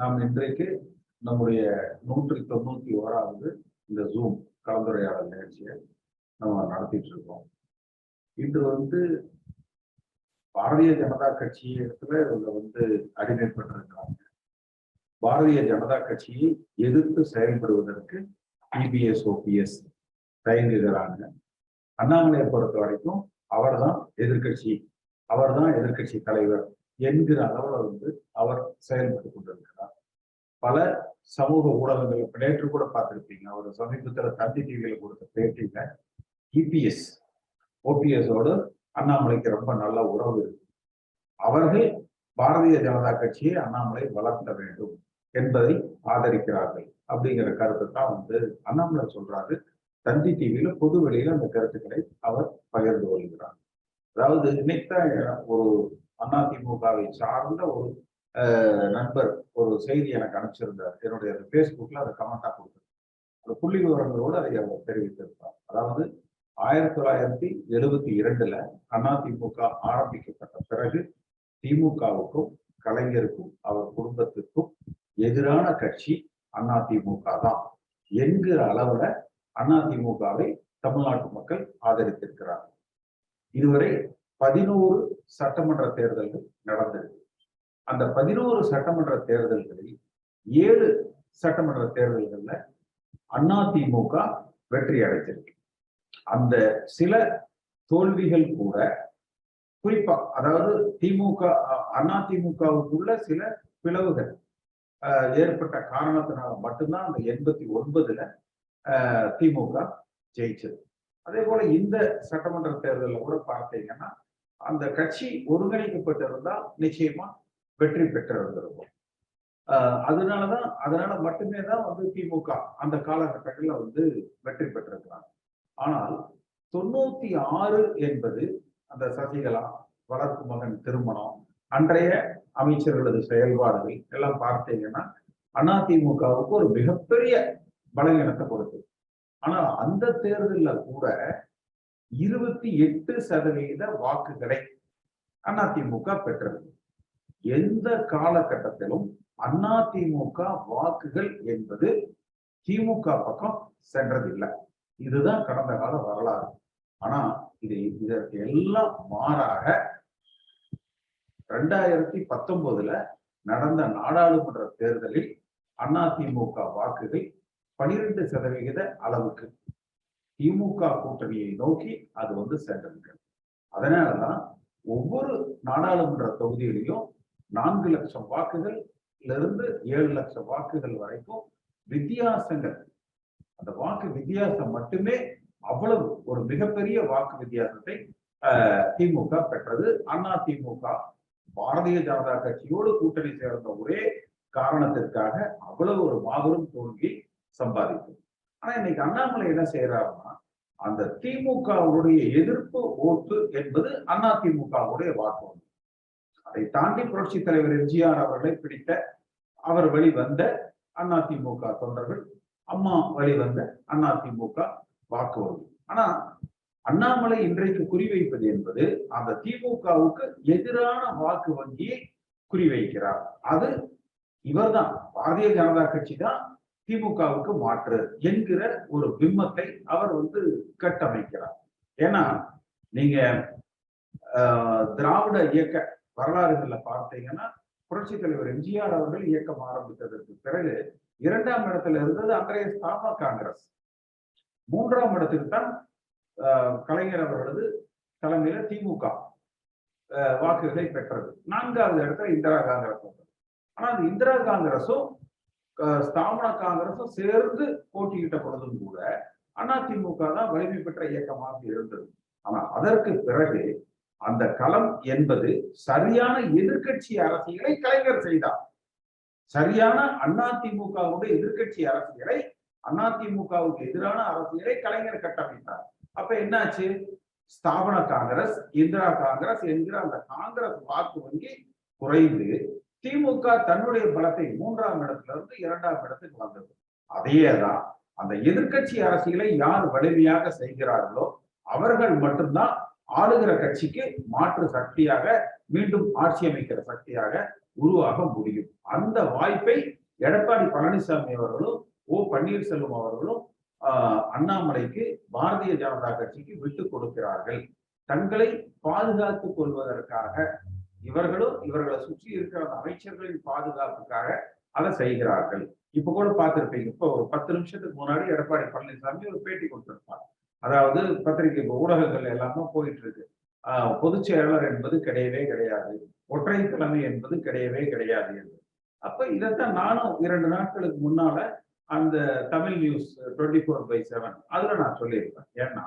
நாம் இன்றைக்கு நம்முடைய நூற்றி தொண்ணூத்தி ஓராவது இந்த ஜூம் கலந்துரையாடல் நிகழ்ச்சியை நம்ம நடத்திட்டு இருக்கோம் இன்று வந்து பாரதிய ஜனதா கட்சி இடத்துல இவங்க வந்து அடிமைப்பட்டிருக்கிறாங்க. பாரதிய ஜனதா கட்சியை எதிர்த்து செயல்படுவதற்கு இபிஎஸ் ஓபிஎஸ் தயங்குகிறாங்க. அண்ணாமலையை பொறுத்த வரைக்கும் அவர்தான் எதிர்கட்சி அவர்தான் எதிர்கட்சி தலைவர் என்கிற அளவில் வந்து அவர் செயல்பட்டு கொண்டிருக்கிறார். பல சமூக ஊடகங்கள் இப்ப நேற்று கூட பார்த்துருப்பீங்க. அவர் சமீபத்தில் தந்தி டிவியில கொடுத்த பேட்டியில இபிஎஸ் ஓபிஎஸோடு அண்ணாமலைக்கு ரொம்ப நல்ல உறவு இருக்கு. அவர்கள் பாரதிய ஜனதா கட்சியை அண்ணாமலை வளர்த்த வேண்டும் என்பதை ஆதரிக்கிறார்கள் அப்படிங்கிற கருத்தை தான் வந்து அண்ணாமலை சொல்றாரு. தந்தி டிவியில பொது வெளியில அந்த கருத்துக்களை அவர் பகிர்ந்து கொள்கிறார். அதாவது இன்னைக்குதான் ஒரு அதிமுகவை சார்ந்த ஒரு நண்பர் ஒரு செய்தி எனக்கு அனுப்பிச்சிருந்தார். என்னுடைய ஃபேஸ்புக்கில் அதை கமெண்டா கொடுத்தார் அந்த புள்ளி விவரங்களோடு அதை அவர் தெரிவித்திருப்பார் அதாவது ஆயிரத்தி தொள்ளாயிரத்தி எழுபத்தி இரண்டுல அதிமுக ஆரம்பிக்கப்பட்ட பிறகு திமுகவுக்கும் கலைஞருக்கும் அவர் குடும்பத்திற்கும் எதிரான கட்சி அதிமுக தான் என்கிற அளவுல அதிமுகவை தமிழ்நாட்டு மக்கள் ஆதரித்திருக்கிறார்கள். இதுவரை பதினோரு சட்டமன்ற தேர்தல்கள் நடந்திருக்கு. அந்த பதினோரு சட்டமன்ற தேர்தல்களில் ஏழு சட்டமன்ற தேர்தல்கள்ல அதிமுக வெற்றி அடைஞ்சிருக்கு. அந்த சில தோல்விகள் கூட குறிப்பா அதாவது திமுக அதிமுகவுக்குள்ள சில பிளவுகள் ஏற்பட்ட காரணத்தினால மட்டும்தான் அந்த எண்பத்தி ஒன்பதுல திமுக ஜெயிச்சது. அதே போல இந்த சட்டமன்ற தேர்தலில் கூட பார்த்தீங்கன்னா அந்த கட்சி ஒருங்கிணைக்கப்பட்டிருந்தா நிச்சயமா வெற்றி பெற்றிருந்திருக்கும் அதனாலதான் அதனால மட்டுமே தான் வந்து திமுக அந்த காலகட்டத்தில் வந்து வெற்றி பெற்றிருக்கிறாங்க. ஆனால் தொண்ணூத்தி ஆறு என்பது அந்த சசிகலா வளர்ப்பு மகன் திருமணம் அன்றைய அமைச்சர்களது செயல்பாடுகள் எல்லாம் பார்த்தீங்கன்னா அதிமுகவுக்கு ஒரு மிகப்பெரிய பலவீனத்தை கொடுத்து. ஆனா அந்த தேர்தலில் கூட இருபத்தி எட்டு சதவீத வாக்குகளை அதிமுக பெற்றது. எந்த காலகட்டத்திலும் அதிமுக வாக்குகள் என்பது திமுக பக்கம் சென்றதில்லை. இதுதான் கடந்த கால வரலாறு. ஆனா இது இதற்கு எல்லாம் மாறாக ரெண்டாயிரத்தி பத்தொன்பதுல நடந்த நாடாளுமன்ற தேர்தலில் அதிமுக வாக்குகள் பனிரெண்டு சதவிகித அளவுக்கு திமுக கூட்டணியை நோக்கி அது வந்து சென்றிருக்கிறது. அதனாலதான் ஒவ்வொரு நாடாளுமன்ற தொகுதியிலையும் நான்கு லட்சம் வாக்குகள் இருந்து ஏழு லட்சம் வாக்குகள் வரைக்கும் வித்தியாசங்கள். அந்த வாக்கு வித்தியாசம் மட்டுமே அவ்வளவு ஒரு மிகப்பெரிய வாக்கு வித்தியாசத்தை திமுக பெற்றது. அண்ணா திமுக பாரதிய ஜனதா கட்சியோடு கூட்டணி சேர்ந்த ஒரே காரணத்திற்காக அவ்வளவு ஒரு மாபெரும் தோல்வி சம்பாதிக்கும் ஆனா இன்னைக்கு அண்ணாமலை என்ன செய்யறாருன்னா அந்த திமுகவுடைய எதிர்ப்பு ஓட்டு என்பது அண்ணா திமுகவுடைய வாக்கு அதை தாண்டி புரட்சி தலைவர் எம்ஜிஆர் அவர்களை பிடித்த அவர் வழிவந்த அதிமுக தொண்டர்கள் அம்மா வழிவந்த அதிமுக வாக்கு வங்கி ஆனா அண்ணாமலை இன்றைக்கு குறிவைப்பது என்பது அந்த திமுகவுக்கு எதிரான வாக்கு வங்கியை குறிவைக்கிறார் அது இவர்தான். பாரதிய ஜனதா கட்சி தான் திமுகவுக்கு மாற்று என்கிற ஒரு பிம்பத்தை அவர் வந்து கட்டமைக்கிறார். ஏன்னா நீங்க திராவிட இயக்க வரலாறுகள்ல பார்த்தீங்கன்னா புரட்சி தலைவர் எம்ஜிஆர் அவர்கள் இயக்கம் ஆரம்பித்ததற்கு பிறகு இரண்டாம் இடத்துல இருந்தது அன்றைய ஸ்தாபா காங்கிரஸ். மூன்றாம் இடத்துக்கு தான் கலைஞர் அவர்களது தலைமையில திமுக வாக்குகளை பெற்றது. நான்காவது இடத்துல இந்திரா காங்கிரஸ் வந்தது. ஆனா அந்த இந்திரா காங்கிரஸும் ஸ்தாபன காங்கிரஸும் சேர்ந்து போட்டியிட்ட பொழுதும் கூட அதிமுக தான் வலிமை பெற்ற இயக்கமாக இருந்தது. ஆனா அதற்கு பிறகு அந்த களம் என்பது சரியான எதிர்கட்சி அரசியலை கலைஞர் செய்தார். சரியான அதிமுகவுடைய எதிர்கட்சி அரசியலை அதிமுகவுக்கு எதிரான அரசியலை கலைஞர் கட்டமைத்தார். அப்ப என்னாச்சு? ஸ்தாபன காங்கிரஸ் இந்திரா காங்கிரஸ் என்கிற அந்த காங்கிரஸ் வாக்கு வங்கி குறைந்து திமுக தன்னுடைய பலத்தை மூன்றாம் இடத்துல இருந்து இரண்டாம் இடத்துக்கு வந்தது. அதேதான் அந்த எதிர்கட்சி அரசியலை யார் வலிமையாக செய்கிறார்களோ அவர்கள் மட்டும்தான் ஆளுகிற கட்சிக்கு மாற்று சக்தியாக மீண்டும் ஆட்சி அமைக்கிற சக்தியாக உருவாக முடியும். அந்த வாய்ப்பை எடப்பாடி பழனிசாமி அவர்களும் ஓ பன்னீர்செல்வம் அவர்களும் அண்ணாமலைக்கு பாரதிய ஜனதா கட்சிக்கு விட்டு கொடுக்கிறார்கள். தங்களை பாதுகாத்துக் கொள்வதற்காக இவர்களும் இவர்களை சுற்றி இருக்கிற அமைச்சர்களின் பாதுகாப்புக்காக அதை செய்கிறார்கள். இப்ப கூட பார்த்திருப்பீங்க. இப்போ ஒரு பத்து நிமிஷத்துக்கு முன்னாடி எடப்பாடி பழனிசாமி ஒரு பேட்டி கொடுத்திருப்பார். அதாவது பத்திரிகை ஊடகங்கள் எல்லாமே போயிட்டு இருக்கு ஆஹ் பொதுச் செயலாளர் என்பது கிடையவே கிடையாது. ஒற்றை தலைமை என்பது கிடையவே கிடையாது என்று. அப்ப இதைத்தான் நானும் இரண்டு நாட்களுக்கு முன்னால அந்த Tamil news twenty four by seven அதுல நான் சொல்லியிருப்பேன். ஏன்னா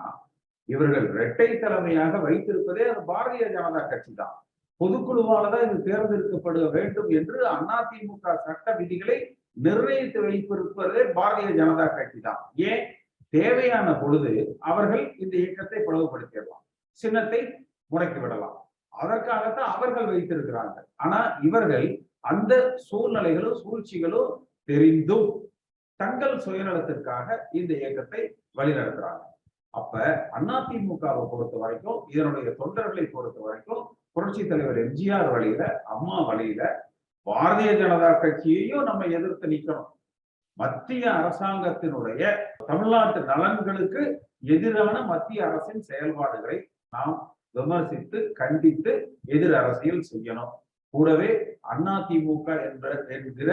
இவர்கள் இரட்டை தலைமையாக வைத்திருப்பதே அது பாரதிய ஜனதா கட்சி தான். பொதுக்குழுவாலதான் இது தேர்ந்தெடுக்கப்பட வேண்டும் என்று அதிமுக சட்ட விதிகளை நிர்ணயித்து வைத்திருப்பதே பாரதிய ஜனதா கட்சி தான். ஏன்? தேவையான பொழுது அவர்கள் இந்த இயக்கத்தை பிளவுபடுத்திடலாம் சின்னத்தை முடக்கி விடலாம். அதற்காகத்தான் அவர்கள் வைத்திருக்கிறார்கள். ஆனா இவர்கள் அந்த சூழ்நிலைகளும் சூழ்ச்சிகளும் தெரிந்தும் தங்கள் சுயநலத்திற்காக இந்த இயக்கத்தை வழிநடத்துறாங்க. அப்ப அதிமுகவை பொறுத்த வரைக்கும் இதனுடைய தொண்டர்களை பொறுத்த வரைக்கும் புரட்சி தலைவர் எம்ஜிஆர் வழியில அம்மா வழியில பாரதிய ஜனதா கட்சியையும் நம்ம எதிர்த்து நிக்கணும். மத்திய அரசாங்கத்தினுடைய தமிழ்நாட்டு நலன்களுக்கு எதிரான மத்திய அரசின் செயல்பாடுகளை நாம் விமர்சித்து கண்டித்து எதிர் அரசியல் செய்யணும். கூடவே அதிமுக என்ற என்கிற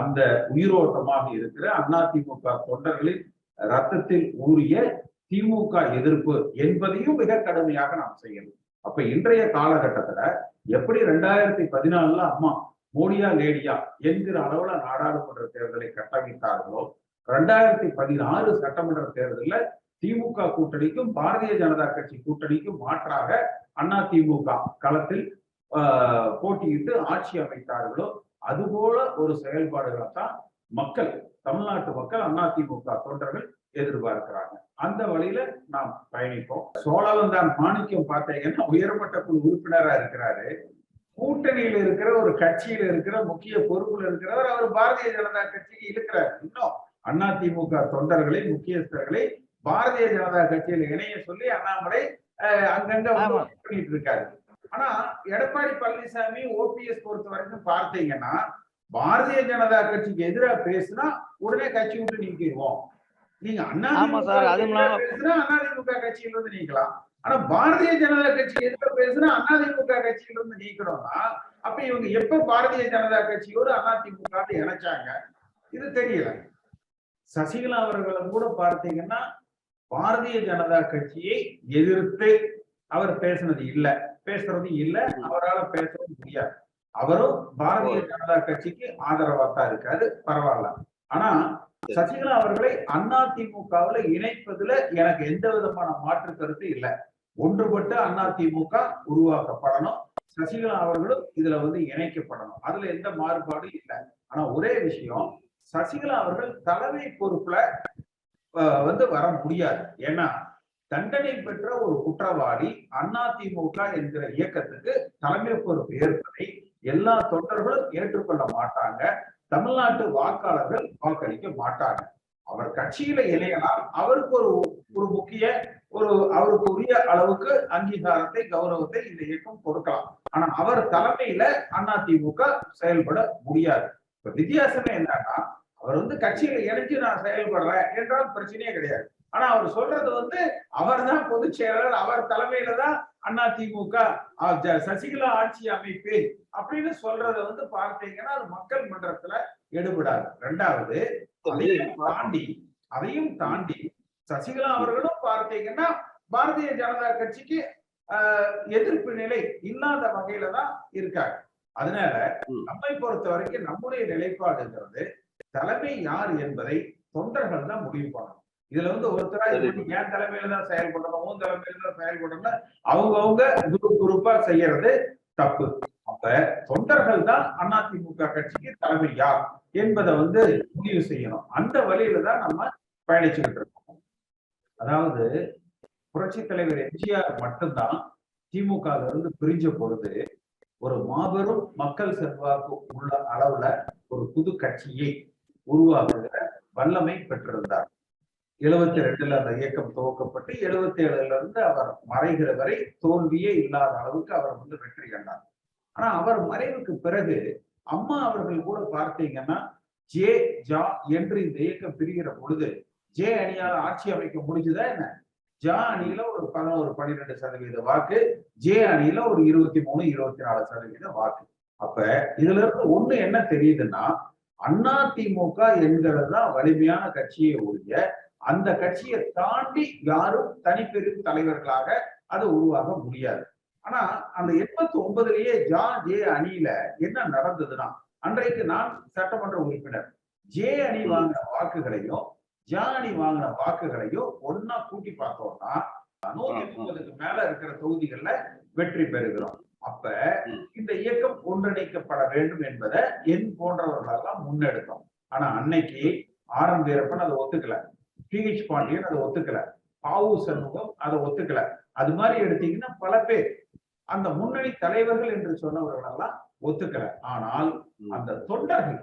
அந்த உயிரோட்டமாக இருக்கிற அதிமுக தொண்டர்களின் ரத்தத்தில் ஊறிய திமுக எதிர்ப்பு என்பதையும் மிக கடுமையாக நாம் செய்யணும். அப்ப இன்றைய காலகட்டத்துல எப்படி ரெண்டாயிரத்தி பதினாலுல அம்மா மோடியா லேடியா என்கிற அளவுல நாடாளுமன்ற தேர்தலை கட்டமைத்தார்களோ ரெண்டாயிரத்தி பதினாறு சட்டமன்ற தேர்தலில் திமுக கூட்டணிக்கும் பாரதிய ஜனதா கட்சி கூட்டணிக்கும் மாற்றாக அண்ணா திமுக களத்தில் ஆஹ், போட்டியிட்டு ஆட்சி அமைத்தார்களோ அதுபோல ஒரு செயல்பாடுகளை தான் மக்கள் தமிழ்நாட்டு மக்கள் அண்ணா திமுக தொண்டர்கள் எதிர்பார்க்கிறாங்க. அந்த வழியில நாம் பயணிப்போம். சோழவந்தான் மாணிக்கம் பார்த்தீங்கன்னா உயர்மட்ட குழு உறுப்பினரா இருக்கிறாரு. கூட்டணியில இருக்கிற ஒரு கட்சியில இருக்கிற முக்கிய பொறுப்புல இருக்கிறவர் அவர் பாரதிய ஜனதா கட்சிக்கு இருக்கிறார் இன்னும் அதிமுக தொண்டர்களை முக்கியஸ்தர்களை பாரதிய ஜனதா கட்சியில இணைய சொல்லி அண்ணாமலை அங்கங்க பண்ணிட்டு இருக்காரு. ஆனா எடப்பாடி பழனிசாமி ஓபிஎஸ் பொறுத்த வரைக்கும் பார்த்தீங்கன்னா பாரதிய ஜனதா கட்சிக்கு எதிரா பேசினா உடனே கட்சி விட்டு நீக்கிடுவோம். நீங்க அண்ணா பேசுனா அதிமுக கட்சியில இருந்து நீக்கலாம். ஆனா பாரதிய ஜனதா கட்சி எதிர பேசுனா அதிமுக கட்சியில இருந்து நீக்கணும்னா அப்ப இவங்க எப்ப பாரதிய ஜனதா கட்சியோடு அதிமுக இணைச்சாங்க? இது தெரியல. சசிகலா அவர்களை கூட பார்த்தீங்கன்னா பாரதிய ஜனதா கட்சியை எதிர்த்து அவர் பேசுனது இல்ல. பேசுறது இல்ல அவரால் பேசவும் முடியாது. அவரும் பாரதிய ஜனதா கட்சிக்கு ஆதரவா தான் இருக்காது பரவாயில்ல. ஆனா சசிகலா அவர்களை அதிமுகவுல இணைப்பதுல எனக்கு எந்த விதமான மாற்று கருத்து இல்லை. அண்ணா அதிமுக உருவாக்கப்படணும். சசிகலா அவர்களும் இதுல வந்து இணைக்கப்படணும். அதுல எந்த மாறுபாடும் இல்லை. ஆனா ஒரே விஷயம் சசிகலா அவர்கள் தலைமை பொறுப்புல வந்து வர முடியாது. ஏன்னா தண்டனை பெற்ற ஒரு குற்றவாளி அதிமுக என்கிற இயக்கத்துக்கு தலைமை பொறுப்பு ஏற்பதை எல்லா தொண்டர்களும் ஏற்றுக்கொள்ள மாட்டாங்க. தமிழ்நாட்டு வாக்காளர்கள் வாக்களிக்க மாட்டாங்க. அவர் கட்சியில இணையலாம். அவருக்கு ஒரு ஒரு முக்கிய ஒரு அவருக்கு உரிய அளவுக்கு அங்கீகாரத்தை கௌரவத்தை இந்த இயக்கம் கொடுக்கலாம். ஆனா அவர் தலைமையில அதிமுக செயல்பட முடியாது. இப்ப வித்தியாசமே என்ன அவர் வந்து கட்சியில இணைஞ்சு நான் செயல்படுறேன் என்றால் பிரச்சனையே கிடையாது. ஆனா அவர் சொல்றது வந்து அவர் தான் பொதுச் செயலாளர் அவர் தலைமையில தான் அஹ், ஜ- சசிகலா ஆட்சி அமைப்பேன் அப்படின்னு சொல்றத வந்து பார்த்தீங்கன்னா அது மக்கள் மன்றத்துல எடுபடாது. ரெண்டாவது அதையும் தாண்டி அதையும் தாண்டி சசிகலா அவர்களும் பார்த்தீங்கன்னா பாரதிய ஜனதா கட்சிக்கு எதிர்ப்பு நிலை இல்லாத வகையில தான் இருக்காங்க. அதனால. நம்மை பொறுத்த வரைக்கும் நம்முடைய நிலைப்பாடுங்கிறது தலைமை யார் என்பதை தொண்டர்கள் தான் முடிவு பண்ணணும். இதுல வந்து ஒருத்தரா என் தலைமையில தான் செயல்படணும் உன் தலைமையில தான் செயல்படணும் அவங்கவுங்க குரூப் குரூப்பா செய்யறது தப்பு. அப்ப தொண்டர்கள் தான் அதிமுக கட்சிக்கு தலைமை யார் என்பதை வந்து முடிவு செய்யணும். அந்த வழியில தான் நம்ம பயணிச்சுக்கிட்டு இருக்கோம். அதாவது புரட்சி தலைவர் எம்ஜிஆர் மட்டும்தான் திமுக இருந்து பிரிஞ்ச பொழுது ஒரு மாபெரும் மக்கள் செல்வாக்கு உள்ள அளவுல ஒரு புது கட்சியை உருவாக்குகிற வல்லமை பெற்றிருந்தார். எழுபத்தி ரெண்டுல அந்த இயக்கம் துவக்கப்பட்டு எழுபத்தி ஏழுல இருந்து அவர் மறைகிற வரை தோல்வியே இல்லாத அளவுக்கு அவர் வந்து வெற்றி கண்டார். ஆனா அவர் மறைவுக்கு பிறகு அம்மா அவர்கள் கூட பார்த்தீங்கன்னா ஜே ஜா என்று இந்த இயக்கம் பிரிகிற பொழுது ஜே அணியால் ஆட்சி அமைக்க முடிஞ்சுதா என்ன? ஜா அணியில ஒரு பதினோரு பன்னிரெண்டு சதவீத வாக்கு ஜே அணியில ஒரு இருபத்தி மூணு இருபத்தி நாலு சதவீத வாக்கு. அப்ப இதுல இருந்து ஒண்ணு என்ன தெரியுதுன்னா அண்ணா திமுக என்கிறது தான் வலிமையான கட்சியை ஒழிய அந்த கட்சியை தாண்டி யாரும் தனிப்பெரும் தலைவர்களாக அது உருவாக முடியாது. ஆனா அந்த எண்பத்தி ஒன்பதுலயே ஜா ஜே அணியில என்ன நடந்ததுன்னா அன்றைக்கு நான் சட்டமன்ற உறுப்பினர் ஜே அணி வாங்கின வாக்குகளையும் ஜா அணி வாங்கின வாக்குகளையும் ஒன்னா கூட்டி பார்த்தோம்னா நூத்தி முப்பதுக்கு மேல இருக்கிற தொகுதிகள்ல வெற்றி பெறுகிறோம். அப்ப இந்த இயக்கம் ஒன்றிணைக்கப்பட வேண்டும் என்பதை என் போன்றவர்களெல்லாம் முன்னெடுத்தோம். ஆனா அன்னைக்கு ஆர் எம் வீரப்பன் அதை ஒத்துக்கல. பி ஹெச் பாண்டியன் அதை ஒத்துக்கல. பாவு சண்முகம் அதை ஒத்துக்கல. அது மாதிரி எடுத்தீங்கன்னா பல பேர். அந்த முன்னணி தலைவர்கள் என்று சொன்னவர்களெல்லாம் ஒத்துக்கல. ஆனால் அந்த தொண்டர்கள்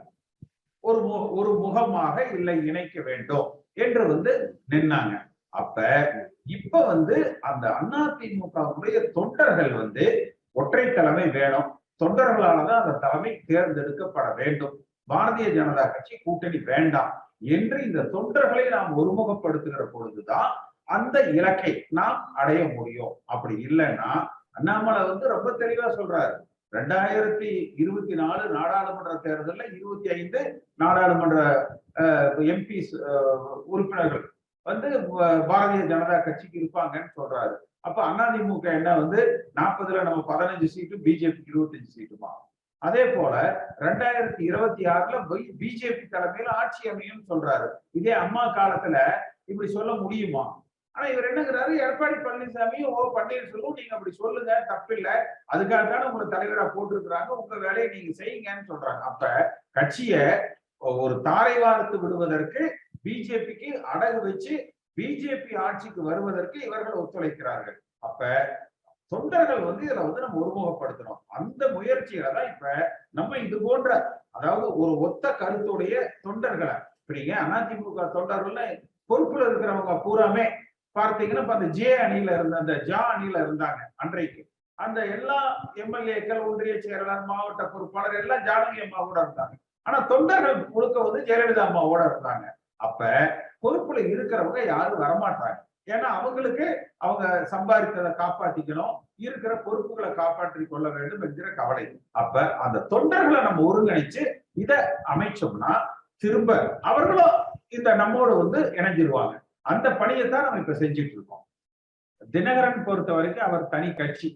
ஒரு மு- ஒரு முகமாக இல்லை இணைக்க வேண்டும் என்று வந்து நின்னாங்க. அப்ப இப்ப வந்து அந்த அதிமுகவுடைய தொண்டர்கள் வந்து ஒற்றை தலைமை வேணும். தொண்டர்களாலதான் அந்த தலைமை தேர்ந்தெடுக்கப்பட வேண்டும். பாரதிய ஜனதா கட்சி கூட்டணி வேண்டாம் என்று இந்த தொண்டர்களை நாம் ஒருமுகப்படுத்துகிற பொழுதுதான் அந்த இலக்கை நாம் அடைய முடியும். அப்படி இல்லைன்னா அண்ணாமலை வந்து ரொம்ப தெளிவா சொல்றாரு. ரெண்டாயிரத்தி இருபத்தி நாலு நாடாளுமன்ற தேர்தலில் இருபத்தி ஐந்து நாடாளுமன்ற எம்பி உறுப்பினர்கள் வந்து பாரதிய ஜனதா கட்சிக்கு இருப்பாங்கன்னு சொல்றாரு. அப்ப அதிமுக என்ன வந்து நாற்பதுல நம்ம பதினஞ்சு சீட்டு பிஜேபி இருபத்தஞ்சு சீட்டுமா? அதே போல ரெண்டாயிரத்தி இருபத்தி ஆறுல பிஜேபி தலைமையில ஆட்சி அமையும் சொல்றாரு. இதே அம்மா காலத்துல இப்படி சொல்ல முடியுமா? ஆனா இவர் என்னங்கிறாரு எடப்பாடி பழனிசாமியும் ஓ பன்னீர்செல்வம் நீங்க அப்படி சொல்லுங்க தப்பில்ல. அதுக்காக தானே உங்களை தலைவரா போட்டிருக்கிறாங்க. உங்க வேலையை நீங்க செய்யுங்கன்னு சொல்றாங்க. அப்ப கட்சிய ஒரு தாரை வார்த்து விடுவதற்கு பிஜேபிக்கு அடகு வச்சு பிஜேபி ஆட்சிக்கு வருவதற்கு இவர்கள் ஒத்துழைக்கிறார்கள். அப்ப தொண்டர்கள் வந்து இதுல வந்து நம்ம ஒருமுகப்படுத்தணும். அந்த முயற்சிகளை தான் இப்ப நம்ம இது போன்ற அதாவது ஒரு ஒத்த கருத்துடைய தொண்டர்களை இப்ப நீங்க அதிமுக தொண்டர்கள்ல பொறுப்புல இருக்கிறவங்க பூராமே பார்த்தீங்கன்னா இப்ப அந்த ஜே அணியில இருந்த அந்த ஜா அணியில இருந்தாங்க அன்றைக்கு. அந்த எல்லா எம்எல்ஏக்கள் ஒன்றிய செயலாளர் மாவட்ட பொறுப்பாளர் எல்லாம் ஜானகி அம்மாவோட இருந்தாங்க. ஆனா தொண்டர்கள் முழுக்க வந்து ஜெயலலிதா அம்மாவோட இருந்தாங்க. அப்ப பொறுப்புல இருக்கிறவங்க யாரும் வரமாட்டாங்க. ஏன்னா அவங்களுக்கு அவங்க சம்பாதித்ததை காப்பாற்றிக்கணும் இருக்கிற பொறுப்புகளை காப்பாற்றி கொள்ள வேண்டும் என்கிற கவலை. அப்ப அந்த தொண்டர்களை நம்ம ஒருங்கிணைச்சு இதை அமைச்சோம்னா திரும்ப அவர்களும் இந்த நம்மோட வந்து இணைஞ்சிருவாங்க. அந்த பணியை தான் நம்ம இப்ப செஞ்சுட்டு இருக்கோம் தினகரன் பொறுத்த வரைக்கும் அவர் தனி கட்சி.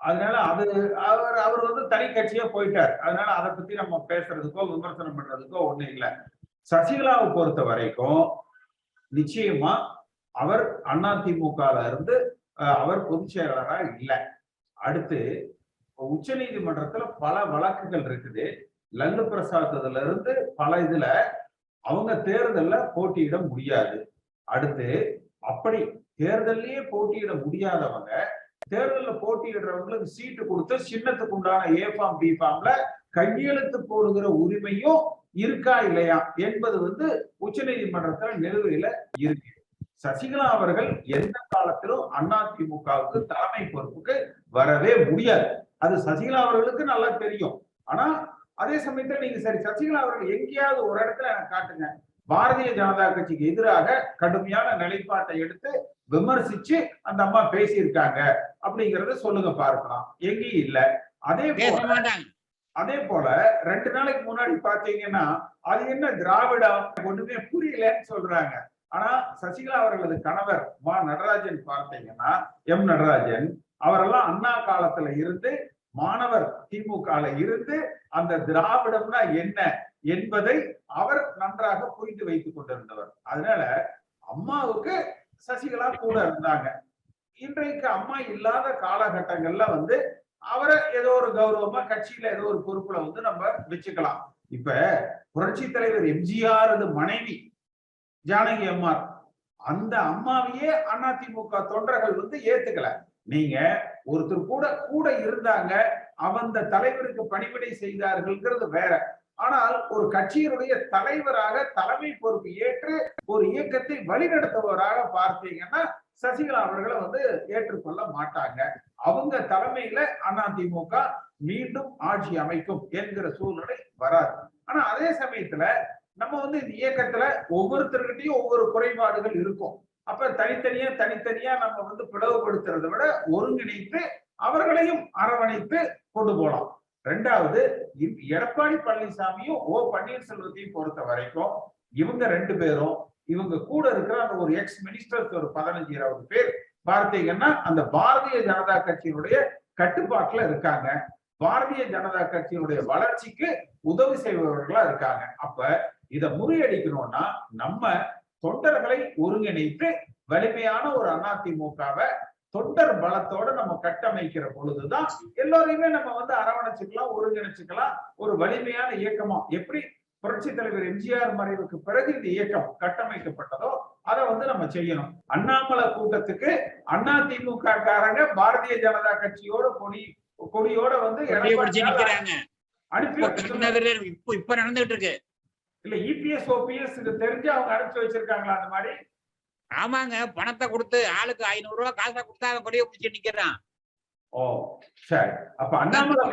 அதனால அது அவர் அவர் வந்து தனி கட்சியா போயிட்டார். அதனால அதை பத்தி நம்ம பேசுறதுக்கோ விமர்சனம் பண்றதுக்கோ ஒண்ணு இல்லை. சசிகலாவை பொறுத்த வரைக்கும் நிச்சயமா அவர் அதிமுகல இருந்து அவர் பொதுச் செயலாளராக இல்லை. அடுத்து உச்ச நீதிமன்றத்துல பல வழக்குகள் இருக்குது. லல்லு பிரசாத் இருந்து பல இதுல அவங்க தேர்தல்ல போட்டியிட முடியாது. அடுத்து அப்படி தேர்தல்லயே போட்டியிட முடியாதவங்க தேர்தல்ல போட்டியிடுறவங்களுக்கு சீட்டு கொடுத்து சின்னத்துக்கு உண்டான ஏ ஃபார்ம் பி ஃபார்ம்ல கையெழுத்து போடுகிற உரிமையும் இருக்கா இல்லையா என்பது வந்து உச்சநீதிமன்றத்துல நிலுவையில இருக்கு. சசிகலா அவர்கள் எந்த காலத்திலும் அதிமுகவுக்கு தலைமை பொறுப்புக்கு வரவே முடியாது. அது சசிகலா அவர்களுக்கு நல்லா தெரியும். ஆனா அதே சமயத்துல நீங்க சரி சசிகலா அவர்கள் எங்கேயாவது ஒரு இடத்துல எனக்கு காட்டுங்க. பாரதிய ஜனதா கட்சிக்கு எதிராக கடுமையான நிலைப்பாட்டை எடுத்து விமர்சிச்சு அந்த அம்மா பேசியிருக்காங்க. அப்படிங்கறத சொல்லுங்க பார்க்கலாம். எங்கேயும் இல்ல. அதே போல அதே போல ரெண்டு நாளைக்கு முன்னாடி பாத்தீங்கன்னா அது என்ன திராவிடம்? ஒண்ணுமே புரியலன்னு சொல்றாங்க. ஆனா சசிகலா அவர்களது கணவர் மா நடராஜன் பார்த்தீங்கன்னா எம் நடராஜன் அவரெல்லாம் அண்ணா காலத்துல இருந்து மாணவர் திமுக இருந்து அந்த திராவிடம்னா என்ன என்பதை அவர் நன்றாக புரிந்து வைத்துக் கொண்டிருந்தவர். அதனால அம்மாவுக்கு சசிகலா கூட இருந்தாங்க. இன்றைக்கு அம்மா இல்லாத காலகட்டங்கள்ல வந்து அவரை ஏதோ ஒரு கௌரவமா கட்சியில ஏதோ ஒரு பொறுப்புல வந்து நம்ம வச்சுக்கலாம். இப்ப புரட்சி தலைவர் எம்ஜிஆரது மனைவி ஜானகி அம்மார் அந்த அம்மாவையே அதிமுக தொண்டர்கள் வந்து ஏத்துக்கல. நீங்க ஒருத்தர் கூட கூட இருந்தாங்க அந்த தலைவருக்கு பணிவிடை செய்தார்கள்ங்கிறது வேற. ஆனால் ஒரு கட்சியினுடைய தலைவராக தலைமை பொறுப்பு ஏற்று ஒரு இயக்கத்தை வழிநடத்துபவராக பார்த்தீங்கன்னா சசிகலா அவர்களை வந்து ஏற்றுக்கொள்ள மாட்டாங்க. அவங்க தலைமையில அதிமுக மீண்டும் ஆட்சி அமைக்கும் என்கிற சூழ்நிலை வராது. ஆனா அதே சமயத்துல நம்ம வந்து இந்த இயக்கத்துல ஒவ்வொருத்தர்கிட்டையும் ஒவ்வொரு குறைபாடுகள் இருக்கும். அப்ப தனித்தனியா தனித்தனியா நம்ம வந்து பிளவுபடுத்துறதை விட ஒருங்கிணைத்து அவர்களையும் அரவணைத்து கொண்டு போலாம் ரெண்டாவது எடப்பாடி பழனிசாமியும் ஓ பன்னீர்செல்வத்தையும் பொறுத்த வரைக்கும் இவங்க ரெண்டு பேரும் இவங்க கூட இருக்கிற அந்த ஒரு எக்ஸ் மினிஸ்டர்ஸ் ஒரு பதினஞ்சு இருபது பேர் பார்த்தீங்கன்னா அந்த பாரதிய ஜனதா கட்சியினுடைய கட்டுப்பாட்டுல இருக்காங்க. பாரதிய ஜனதா கட்சியினுடைய வளர்ச்சிக்கு உதவி செய்பவர்களா இருக்காங்க. அப்ப இத முறியடிக்கணும்னா நம்ம தொண்டர்களை ஒருங்கிணைத்து வலிமையான ஒரு அதிமுகவை தொண்டர் பலத்தோட நம்ம கட்டமைக்கிற பொழுதுதான் எல்லோரையுமே நம்ம வந்து அரவணைச்சுக்கலாம் ஒருங்கிணைச்சுக்கலாம். ஒரு வலிமையான இயக்கமா எப்படி புரட்சி தலைவர் எம்ஜிஆர் மறைவுக்கு பிறகு இந்த இயக்கம் கட்டமைக்கப்பட்டதோ அதை வந்து நம்ம செய்யணும். அண்ணாமலை கூட்டத்துக்கு அண்ணா திமுக காரங்க பாரதிய ஜனதா கட்சியோட கொடி கொடியோட வந்து அனுப்பி இப்ப நடந்துகிட்டு இருக்கு. இல்ல E இபிஎஸ் ஓபிஎஸ் இது தெரிஞ்சு அவங்க அனுப்பிச்சு வச்சிருக்காங்களா அந்த மாதிரி? ஆமாங்க பணத்தை கொடுத்து ஆளுக்கு ஐநூறு ரூபாய் காசை கொடுத்தா அவன் கொடியை பிடிச்சு நிக்கிறான். ஓ சரி. அப்ப அண்ணாமலை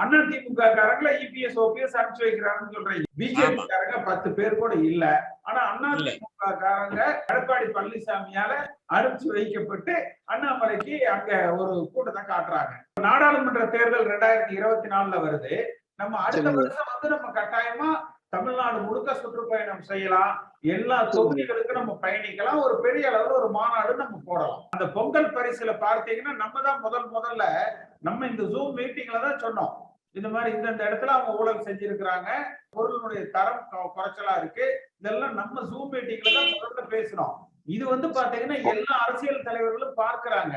அண்ணா திமுக காரங்கள இபிஎஸ் ஓபிஎஸ் அனுப்பிச்சு வைக்கிறாங்கன்னு சொல்றீங்க. பிஜேபி காரங்க பத்து பேர் கூட இல்ல. ஆனா அண்ணா. திமுக காரங்க எடப்பாடி பழனிசாமியால அனுப்பிச்சு வைக்கப்பட்டு அண்ணாமலைக்கு அங்க ஒரு கூட்டத்தை காட்டுறாங்க. நாடாளுமன்ற தேர்தல் ரெண்டாயிரத்தி இருபத்தி நாலுல வருது. நம்ம அடுத்த. வருஷம் வந்து நம்ம கட்டாயமா தமிழ்நாடு முழுக்க சுற்றுப்பயணம் செய்யலாம். எல்லா தொகுதிகளுக்கும் நம்ம பயணிக்கலாம். ஒரு பெரிய அளவுல ஒரு மாநாடு நம்ம போடலாம். அந்த பொங்கல் பரிசுல பார்த்தீங்கன்னா நம்ம தான் முதல் முதல்ல நம்ம இந்த ஜூம் மீட்டிங்ல தான் சொன்னோம். இந்த மாதிரி இந்தந்த இடத்துல அவங்க ஊழல் செஞ்சிருக்கிறாங்க. பொருளினுடைய தரம் குறைச்சலா இருக்கு. இதெல்லாம் நம்ம ஜூம் மீட்டிங்ல தான் முதல்ல பேசினோம். இது வந்து பாத்தீங்கன்னா எல்லா அரசியல் தலைவர்களும் பார்க்கறாங்க.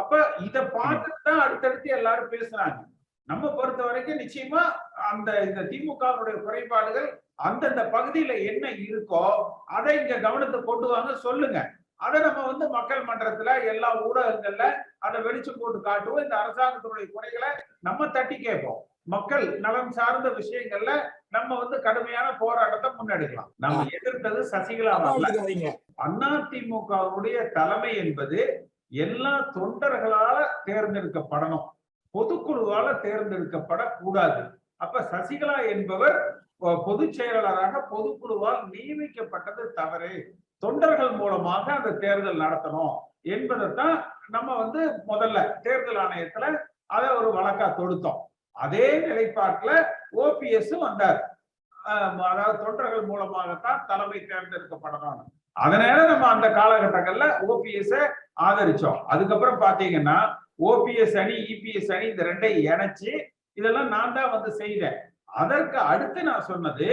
அப்ப இத பார்த்துட்டு தான் அடுத்தடுத்து எல்லாரும் பேசுறாங்க. நம்ம பொறுத்த வரைக்கும் நிச்சயமா அந்த இந்த திமுகவுடைய குறைபாடுகள் அந்தந்த பகுதியில என்ன இருக்கோ அதை இங்க கவனத்துக்கு கொண்டு வாங்க சொல்லுங்க. அதை நம்ம வந்து மக்கள் மன்றத்துல எல்லா ஊடகங்கள்ல அதை வெளிச்சம் போட்டு காட்டுவோம். இந்த அரசாங்கத்தினுடைய குறைகளை நம்ம தட்டி கேட்போம். மக்கள் நலன் சார்ந்த விஷயங்கள்ல நம்ம வந்து கடுமையான போராட்டத்தை முன்னெடுக்கலாம். நம்ம எதிர்த்தது சசிகலா. எடுத்துக்காதீங்க. அதிமுகவுடைய தலைமை என்பது எல்லா தொண்டர்களால தேர்ந்தெடுக்கப்படணும். பொதுக்குழுவால தேர்ந்தெடுக்கப்படக்கூடாது. அப்ப சசிகலா என்பவர் பொதுச் செயலாளராக பொதுக்குழுவால் நியமிக்கப்பட்டது தவறு. தொண்டர்கள் மூலமாக அந்த தேர்தல் நடத்தணும் என்பதைத்தான் நம்ம வந்து முதல்ல தேர்தல் ஆணையத்துல அதை ஒரு வழக்கா தொடுத்தோம். அதே நிலைப்பாட்டுல ஓபிஎஸ் வந்தார். ஆஹ் அதாவது தொண்டர்கள் மூலமாகத்தான் தலைமை தேர்ந்தெடுக்கப்படணும் அதனால நம்ம அந்த காலகட்டங்கள்ல ஓபிஎஸ் ஆதரிச்சோம். அதுக்கப்புறம் பாத்தீங்கன்னா ஓபிஎஸ் அணி இபிஎஸ் அணி இந்த ரெண்டை இணைச்சு இதெல்லாம் நான் தான் வந்து செய்தேன் அதற்கு அடுத்து நான் சொன்னது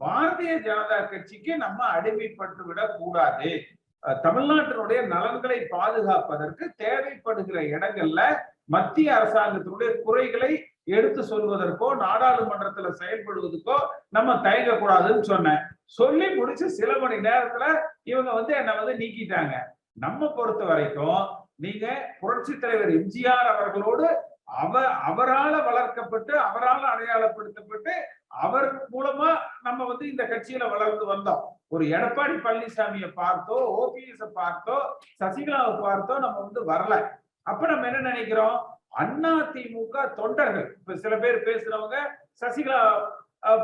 பாரதிய ஜனதா கட்சிக்கு நம்ம அடிமைப்பட்டு விட கூடாது. தமிழ்நாட்டினுடைய நலன்களை பாதுகாப்பதற்கு தேவைப்படுகிற இடங்கள்ல மத்திய அரசாங்கத்தினுடைய குறைகளை எடுத்து சொல்வதற்கோ நாடாளுமன்றத்துல செயல்படுவதற்கோ நம்ம தயங்க கூடாதுன்னு சொன்னேன். சொல்லி முடிச்சு சில மணி நேரத்துல இவங்க வந்து என்னை வந்து நீக்கிட்டாங்க. நம்ம பொறுத்த வரைக்கும் நீங்க புரட்சி தலைவர் எம்ஜிஆர் அவர்களோடு அவ அவரால வளர்க்கப்பட்டு அவரால் அடையாளப்படுத்தப்பட்டு அவர் மூலமா நம்ம வந்து இந்த கட்சியில வளர்ந்து வந்தோம். ஒரு எடப்பாடி பழனிசாமியை பார்த்தோ ஓபிஎஸ் பார்த்தோ சசிகலாவை பார்த்தோ நம்ம வந்து வரல. அப்ப நம்ம என்ன நினைக்கிறோம்? அண்ணா திமுக தொண்டர்கள். இப்ப சில பேர் பேசுறவங்க சசிகலா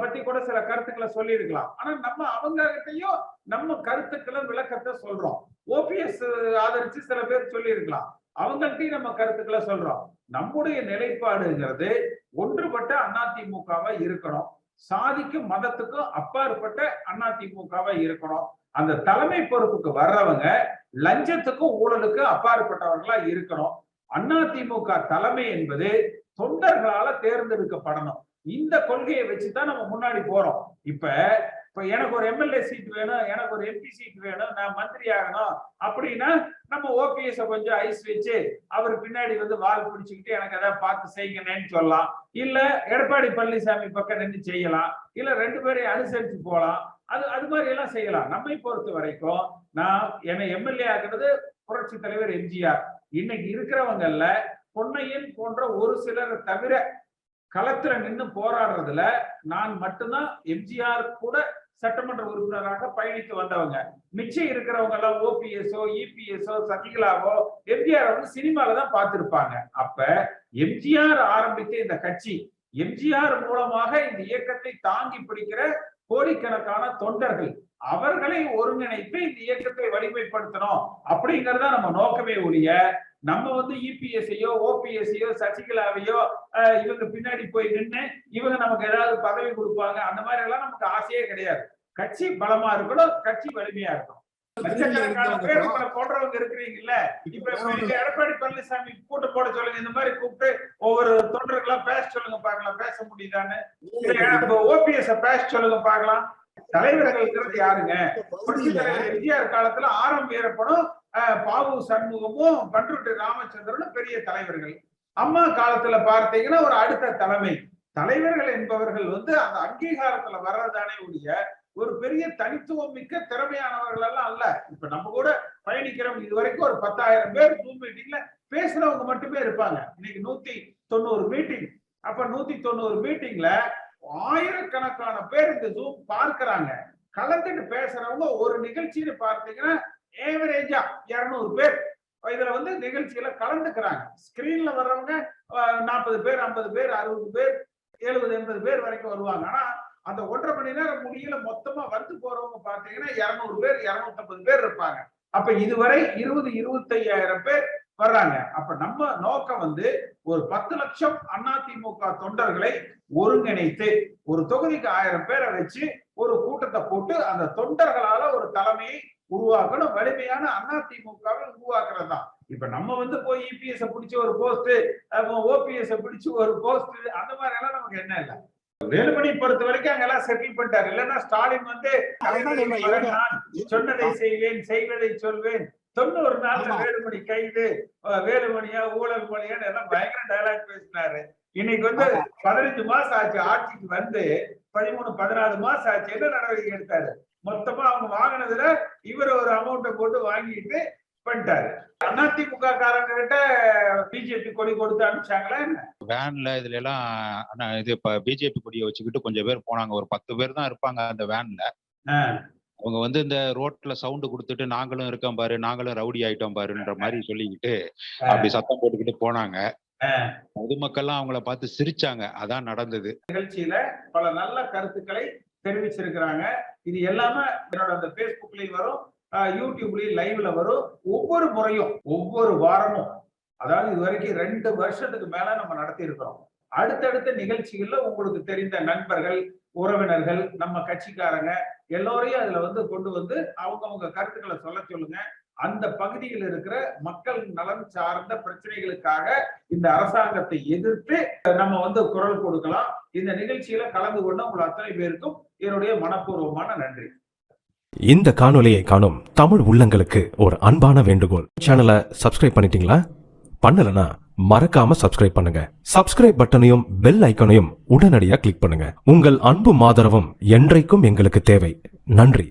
பத்தி கூட சில கருத்துக்களை சொல்லி இருக்கலாம் ஆனா நம்ம அவங்க கிட்டையும் நம்ம கருத்துக்களை விளக்கத்தை சொல்றோம். ஓபிஎஸ் ஆதரிச்சு சில பேர் சொல்லியிருக்கலாம். அவங்கள்ட்டையும் நம்ம கருத்துக்களை சொல்றோம். நம்முடைய நிலைப்பாடுங்கிறது ஒன்றுபட்ட அதிமுகவா இருக்கணும். சாதிக்கும் மதத்துக்கும் அப்பாற்பட்ட அதிமுகவா இருக்கணும். அந்த தலைமை பொறுப்புக்கு வர்றவங்க லஞ்சத்துக்கும் ஊழலுக்கும் அப்பாற்பட்டவர்களா இருக்கணும். அதிமுக தலைமை என்பது தொண்டர்களால தேர்ந்தெடுக்கப்படணும். இந்த கொள்கையை வச்சுதான் நம்ம முன்னாடி போறோம். இப்ப இப்ப எனக்கு ஒரு எம்எல்ஏ சீட் வேணும் எனக்கு ஒரு எம்பி சீட் வேணும் நான் மந்திரி ஆகணும் அப்படின்னா நம்ம ஓபிஎஸ் கொஞ்சம் ஐஸ் வச்சு அவர் பின்னாடி வந்து வால் பிடிச்சுக்கிட்டு எனக்கு எதாவது பார்த்து செய்யுங்கன்னு சொல்லலாம். இல்ல எடப்பாடி பழனிசாமி பக்கம் நின்று செய்யலாம். இல்ல ரெண்டு பேரையும் அனுசரிச்சு போகலாம். அது அது மாதிரி எல்லாம் செய்யலாம். நம்மை பொறுத்த வரைக்கும் நான் என்னை எம்எல்ஏ ஆகிறது புரட்சி தலைவர் எம்ஜிஆர். இன்னைக்கு இருக்கிறவங்கல்ல பொன்னையன் போன்ற ஒரு சிலர் தவிர களத்துல நின்று போராடுறதுல நான் மட்டும்தான் எம்ஜிஆர் கூட சட்டமன்ற உறுப்பினராக பயணித்து வந்தவங்க. மிச்சம் இருக்கிறவங்க எல்லாம் ஓபிஎஸ்ஓ இபிஎஸ்ஓ சசிகலாவோ எம்ஜிஆர் வந்து சினிமால தான் பார்த்திருப்பாங்க. அப்ப எம்ஜிஆர் ஆரம்பித்த இந்த கட்சி எம்ஜிஆர் மூலமாக இந்த இயக்கத்தை தாங்கி பிடிக்கிற கோடிக்கணக்கான தொண்டர்கள் அவர்களை ஒருங்கிணைத்து இந்த இயக்கத்தை வலிமைப்படுத்தணும் அப்படிங்கறத நம்ம நோக்கமே ஒழிய நம்ம வந்து E இபிஎஸ்ஐயோ ஓபிஎஸ்ஐயோ சசிகலாவையோ இவங்க பின்னாடி போய் நின்று இவங்க நமக்கு ஏதாவது பதவி கொடுப்பாங்க அந்த மாதிரி எல்லாம் நமக்கு ஆசையே கிடையாது. கட்சி பலமா இருக்கணும் கட்சி வலிமையா இருக்கணும். போன்றவங்க இருக்கிறீங்கல்ல. இப்ப எடப்பாடி பழனிசாமி கூட்டம் போட சொல்லுங்க இந்த மாதிரி கூப்பிட்டு ஒவ்வொரு தொண்டர்களா பேச சொல்லுங்க பாக்கலாம் பேச முடியுதான்னு. ஓபிஎஸ் பேச சொல்லுங்க பார்க்கலாம். தலைவர்கள்ங்கிறது யாருங்க? புரட்சி தலைவர் எம்ஜிஆர் காலத்துல ஆரம் வீரப்பனும் பாபு சண்முகமும் பன்ருட்டு ராமச்சந்திரனும் பெரிய தலைவர்கள். அம்மா காலத்துல பார்த்தீங்கன்னா ஒரு அடுத்த தலைமை. தலைவர்கள் என்பவர்கள் வந்து அந்த அங்கீகாரத்துல வர்றதானே ஒழிய ஒரு பெரிய தனித்துவம் மிக்க திறமையானவர்கள் எல்லாம் அல்ல. இப்ப நம்ம கூட பயணிக்கிறோம் இது வரைக்கும் ஒரு பத்தாயிரம் பேர் ஜூம் மீட்டிங்ல பேசுறவங்க மட்டுமே இருப்பாங்க. இன்னைக்கு நூத்தி தொண்ணூறு மீட்டிங் அப்ப நூத்தி தொண்ணூறு மீட்டிங்ல ஆயிரக்கணக்கான பேர் இந்த ஜூம் பார்க்கிறாங்க. கலந்துட்டு பேசுறவங்க ஒரு நிகழ்ச்சின்னு பார்த்தீங்கன்னா ஏவரேஜா இரநூறு பேர். இதுல வந்து நிகழ்ச்சியில கலந்துக்கிறாங்க. ஸ்கிரீன்ல வர்றவங்க நாற்பது பேர் ஐம்பது பேர் அறுபது பேர் எழுபது எண்பது பேர் வரைக்கும் வருவாங்க. ஆனா அந்த ஒன்றரை மணி நேரம் முடியல மொத்தமா வந்து போறவங்க பாத்தீங்கன்னா இருநூறு பேர் இருநூத்தி பேர் இருப்பாங்க. அப்ப இதுவரை இருபது இருபத்தையாயிரம் பேர் வர்றாங்க. அப்ப நம்ம நோக்கம் வந்து ஒரு பத்து லட்சம் அதிமுக தொண்டர்களை ஒருங்கிணைத்து ஒரு தொகுதிக்கு ஆயிரம் பேரை வச்சு ஒரு கூட்டத்தை போட்டு அந்த தொண்டர்களால ஒரு தலைமையை உருவாக்கணும். வலிமையான அதிமுகவை உருவாக்குறது தான் இப்ப நம்ம வந்து போய் இபிஎஸ் பிடிச்சு ஒரு போஸ்ட் ஓபிஎஸ் பிடிச்சு ஒரு போஸ்ட் அந்த மாதிரி எல்லாம் நமக்கு என்ன இல்ல? வேலுமணி பொறுத்த வரைக்கும் அங்கெல்லாம் செட்டில் பண்ணிட்டாரு. இல்லைன்னா ஸ்டாலின் வந்து சொன்னதை செய்வேன் செய்வதை சொல்வேன். தொண்ணூறு நாள்ல வேலுமணி கைது வேலுமணியா ஊழல் மணியான்னு எல்லாம் பயங்கர டயலாக் பேசினாரு. இன்னைக்கு வந்து பதினஞ்சு மாசம் ஆச்சு ஆட்சிக்கு வந்து பதிமூணு பதினாலு மாசம் ஆச்சு. என்ன நடவடிக்கை எடுத்தாரு? மொத்தமா அவங்க வாங்கினதுல இவர் ஒரு அமௌண்ட்டை போட்டு வாங்கிட்டு பண்ணிட்டாரு. அதிமுக காரங்க கிட்ட பிஜேபி கொடி கொடுத்து அனுப்பிச்சாங்களா என்ன? வேன்ல இதுல எல்லாம் ஆனா இது இப்ப பிஜேபி கொடியை வச்சுக்கிட்டு கொஞ்சம் பேர் போனாங்க. ஒரு பத்து பேர் தான் இருப்பாங்க அந்த வேன்ல அவங்க வந்து இந்த ரோட்ல சவுண்ட் கொடுத்துட்டு நாங்களும் இருக்கோம் பாரு நாங்களும் ரவுடி ஆயிட்டோம் பாருன்ற மாதிரி சொல்லிக்கிட்டு அப்படி சத்தம் போட்டுக்கிட்டு போனாங்க. பொதுமக்கள்லாம் அவங்கள பார்த்து சிரிச்சாங்க. அதான் நடந்தது. நிகழ்ச்சியில பல நல்ல கருத்துக்களை தெரிவிச்சிருக்கிறாங்க. இது எல்லாமே என்னோட அந்த பேஸ்புக்லயும் வரும். யூடியூப்லயும் லைவ்ல வரும். ஒவ்வொரு முறையும் ஒவ்வொரு வாரமும் அதாவது இது வரைக்கும் ரெண்டு வருஷத்துக்கு மேல நம்ம நடத்தி இருக்கிறோம் அடுத்தடுத்த நிகழ்ச்சிகள்ல உங்களுக்கு தெரிந்த நண்பர்கள் உறவினர்கள் நம்ம கட்சிக்காரங்க எல்லோரையும் அதுல வந்து கொண்டு வந்து அவங்கவங்க கருத்துக்களை சொல்ல சொல்லுங்க. அந்த பகுதியில் இருக்கிற மக்கள் நலன் சார்ந்த பிரச்சனைகளுக்காக இந்த அரசாங்கத்தை எதிர்த்து நம்ம வந்து குரல் கொடுக்கலாம். இந்த நிகழ்ச்சியில கலந்து கொண்ட உங்கள் அத்தனை பேருக்கும் என்னுடைய மனப்பூர்வமான நன்றி. இந்த காணொலியை காணும் தமிழ் உள்ளங்களுக்கு ஒரு அன்பான வேண்டுகோள். சேனலை சப்ஸ்கிரைப் பண்ணிட்டீங்களா? பண்ணலனா மறக்காம சப்ஸ்கிரைப் பண்ணுங்க. சப்ஸ்கிரைப் பட்டனையும் பெல் ஐக்கனையும் உடனடியாக கிளிக் பண்ணுங்க. உங்கள் அன்பும் ஆதரவும் என்றைக்கும் எங்களுக்கு தேவை. நன்றி.